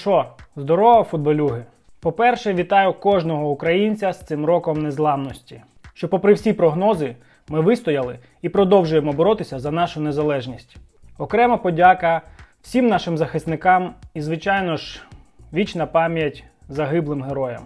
що, здорово, футболюги! По-перше, вітаю кожного українця з цим роком незламності. Що, попри всі прогнози, ми вистояли і продовжуємо боротися за нашу незалежність. Окрема подяка всім нашим захисникам і, звичайно ж, вічна пам'ять загиблим героям,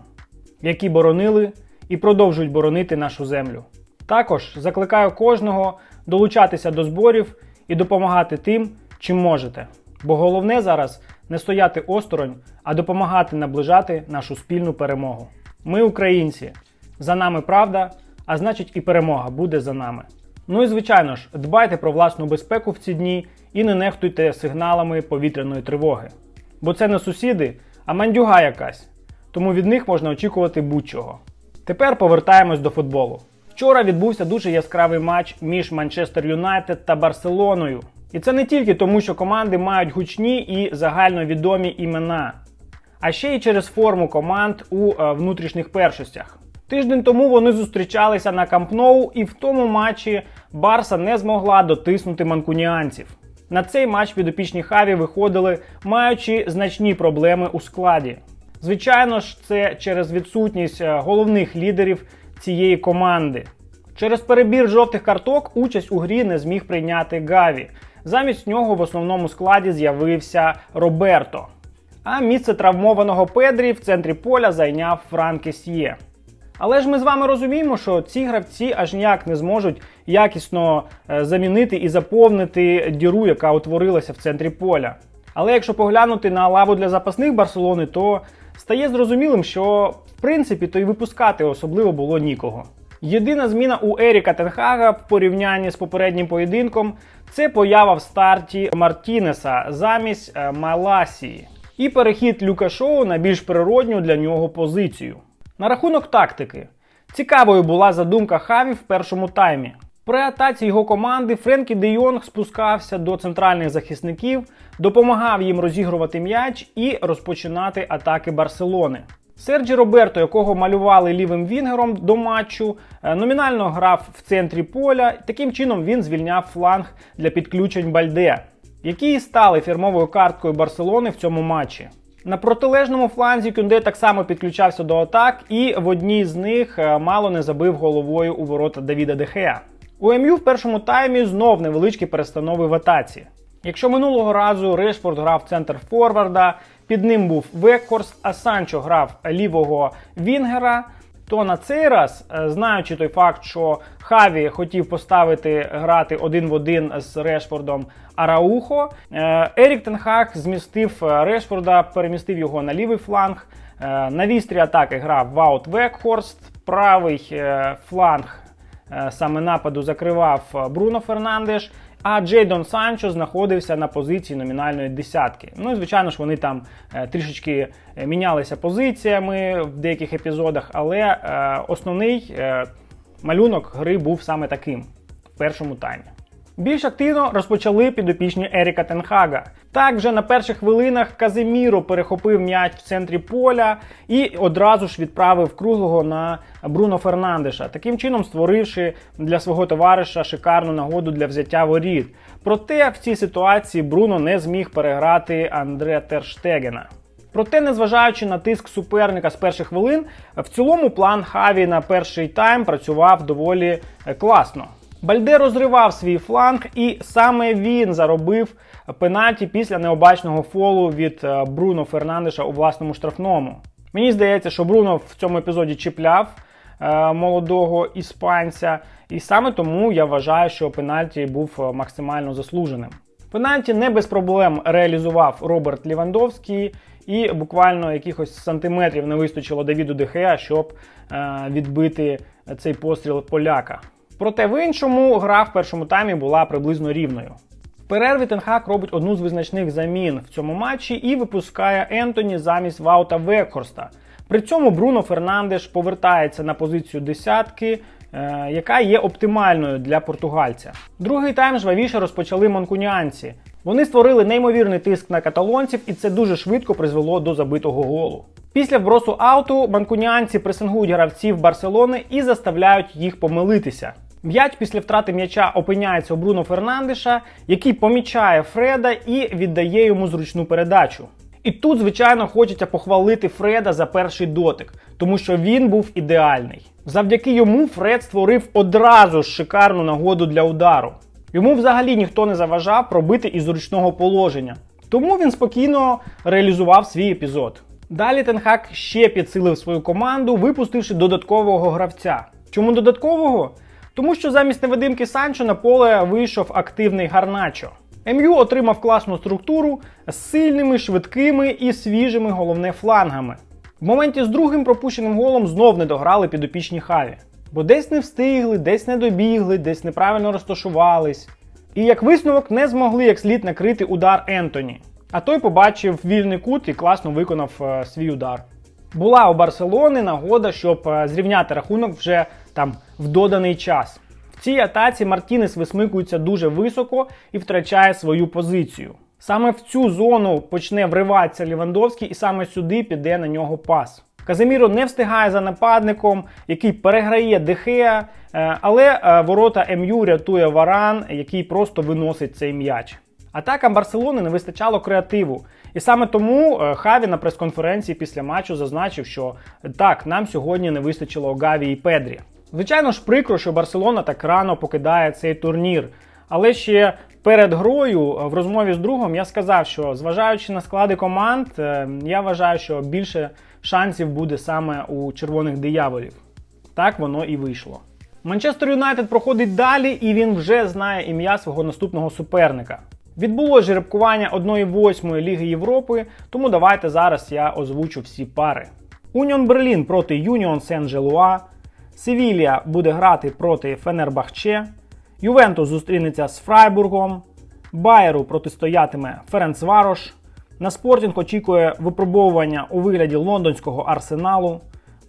які боронили і продовжують боронити нашу землю. Також закликаю кожного долучатися до зборів і допомагати тим, чим можете. Бо головне зараз не стояти осторонь, а допомагати наближати нашу спільну перемогу. Ми українці, за нами правда, а значить і перемога буде за нами. Ну і звичайно ж, дбайте про власну безпеку в ці дні і не нехтуйте сигналами повітряної тривоги. Бо це не сусіди, а мандюга якась. Тому від них можна очікувати будь-чого. Тепер повертаємось до футболу. Вчора відбувся дуже яскравий матч між Манчестер Юнайтед та Барселоною. І це не тільки тому, що команди мають гучні і загальновідомі імена, а ще й через форму команд у е, внутрішніх першостях. Тиждень тому вони зустрічалися на Камп Ноу, і в тому матчі Барса не змогла дотиснути манкуніанців. На цей матч підопічні Хаві виходили, маючи значні проблеми у складі. Звичайно ж, це через відсутність е, головних лідерів цієї команди. Через перебір жовтих карток участь у грі не зміг прийняти Гаві. Замість нього в основному складі з'явився Роберто. А місце травмованого Педрі в центрі поля зайняв Франк Есьє. Але ж ми з вами розуміємо, що ці гравці аж ніяк не зможуть якісно е, замінити і заповнити діру, яка утворилася в центрі поля. Але якщо поглянути на лаву для запасних Барселони, то стає зрозумілим, що в принципі то й випускати особливо було нікого. Єдина зміна у Еріка Тенхага в порівнянні з попереднім поєдинком це поява в старті Мартінеса замість е, Маласії і перехід Люка Шоу на більш природню для нього позицію. На рахунок тактики. Цікавою була задумка Хаві в першому таймі. При атаці його команди Френкі Де Йонг спускався до центральних захисників, допомагав їм розігрувати м'яч і розпочинати атаки Барселони. Серджі Роберто, якого малювали лівим вінгером до матчу, е, номінально грав в центрі поля. Таким чином він звільняв фланг для підключень Бальде, які і стали фірмовою карткою Барселони в цьому матчі. На протилежному фланзі Кюнде так само підключався до атак, і в одній з них е, мало не забив головою у ворота Давіда Дехея. У МЮ в першому таймі знов невеличкі перестанови в атаці. Якщо минулого разу Решфорд грав центр Форварда, під ним був Векхорст, а Санчо грав лівого Вінгера, то на цей раз, е, знаючи той факт, що Хаві хотів поставити грати один в один з Решфордом Араухо, е, Ерік Тенхак змістив е, Решфорда, перемістив його на лівий фланг. На вістрі атаки грав Ваут Векхорст, правий фланг саме нападу закривав Бруно Фернандеш. А Джейдон Санчо знаходився на позиції номінальної десятки. Ну і звичайно ж, вони там е, трішечки мінялися позиціями в деяких епізодах, але е, основний е, малюнок гри був саме таким в першому таймі. Більш активно розпочали підопічні Еріка Тенхага. Так, вже на перших хвилинах Казиміро перехопив м'яч в центрі поля і одразу ж відправив круглого на Бруно Фернандеша, таким чином створивши для свого товариша шикарну нагоду для взяття воріт. Проте в цій ситуації Бруно не зміг переграти Андре Терштегена. Проте, незважаючи на тиск суперника з перших хвилин, в цілому план Хаві на перший тайм працював доволі е, класно. Бальде розривав свій фланг, і саме він заробив пенальті після необачного фолу від е, Бруно Фернандеша у власному штрафному. Мені здається, що Бруно в цьому епізоді чіпляв е, молодого іспанця, і саме тому я вважаю, що пенальті був е, максимально заслуженим. Пенальті не без проблем реалізував Роберт Лівандовський, і буквально якихось сантиметрів не вистачило Давіду Дехеа, щоб відбити цей постріл поляка. Проте в іншому гра в першому таймі була приблизно рівною. В перерві Тенхак робить одну з визначних замін в цьому матчі і випускає Ентоні замість Ваута Векхорста. При цьому Бруно Фернандеш повертається на позицію десятки, е, яка є оптимальною для португальця. Другий тайм жвавіше розпочали манкуніанці. Вони створили неймовірний тиск на каталонців, і це дуже швидко призвело до забитого голу. Після вбросу ауту манкуніанці пресингують гравців Барселони і заставляють їх помилитися. М'яч після втрати м'яча опиняється у Бруно Фернандеша, який помічає Фреда і віддає йому зручну передачу. І тут, звичайно, хочеться похвалити Фреда за перший дотик, тому що він був ідеальний. Завдяки йому Фред створив одразу ж шикарну нагоду для удару. Йому взагалі ніхто не заважав пробити із ручного положення, тому він спокійно реалізував свій епізод. Далі Тенхак ще підсилив свою команду, випустивши додаткового гравця. Чому додаткового? Тому що замість невидимки Санчо на поле вийшов активний Гарначо. МЮ отримав класну структуру з сильними, швидкими і свіжими головне флангами. В моменті з другим пропущеним голом знов не дограли підопічні Хаві. Бо десь не встигли, десь не добігли, десь неправильно розташувались. І як висновок не змогли як слід накрити удар Ентоні. А той побачив вільний кут і класно виконав е, свій удар. Була у Барселони нагода, щоб е, зрівняти рахунок вже там в доданий час. В цій атаці Мартінес висмикується дуже високо і втрачає свою позицію. Саме в цю зону почне вриватися Лівандовський, і саме сюди піде на нього пас. Казиміро не встигає за нападником, який переграє Дехея, е, але е, ворота МЮ рятує Варан, який просто виносить цей м'яч. Атакам Барселони не вистачало креативу. І саме тому е, Хаві на прес-конференції після матчу зазначив, що так, нам сьогодні не вистачило Гаві і Педрі. Звичайно ж, прикро, що Барселона так рано покидає цей турнір. Але ще перед грою е, в розмові з другом я сказав, що зважаючи на склади команд, е, я вважаю, що більше шансів буде саме у червоних дияволів. Так воно і вийшло. Манчестер Юнайтед проходить далі, і він вже знає ім'я свого наступного суперника. Відбулось жеребкування 1-8 Ліги Європи, тому давайте зараз я озвучу всі пари. Уніон Берлін проти Юніон Сен-Желуа, Севілія буде грати проти Фенербахче, Ювентус зустрінеться з Фрайбургом, Байеру протистоятиме Ференцварош, на Спортінг очікує випробовування у вигляді лондонського арсеналу,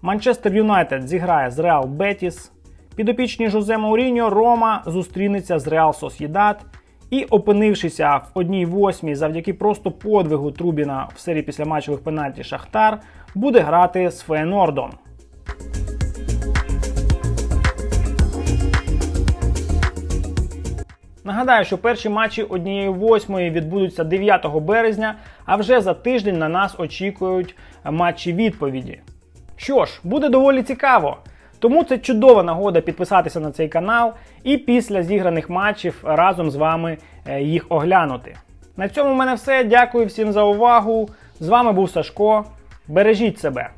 Манчестер Юнайтед зіграє з Реал Бетіс, підопічні Жозе Мауріньо Рома зустрінеться з Реал Сосєдат і, опинившися в одній восьмій завдяки просто подвигу Трубіна в серії післяматчевих пенальті Шахтар, буде грати з Фейнордом. Нагадаю, що перші матчі однієї восьмої відбудуться 9 березня, а вже за тиждень на нас очікують матчі відповіді. Що ж, буде доволі цікаво. Тому це чудова нагода підписатися на цей канал і після зіграних матчів разом з вами е, їх оглянути. На цьому в мене все. Дякую всім за увагу. З вами був Сашко. Бережіть себе.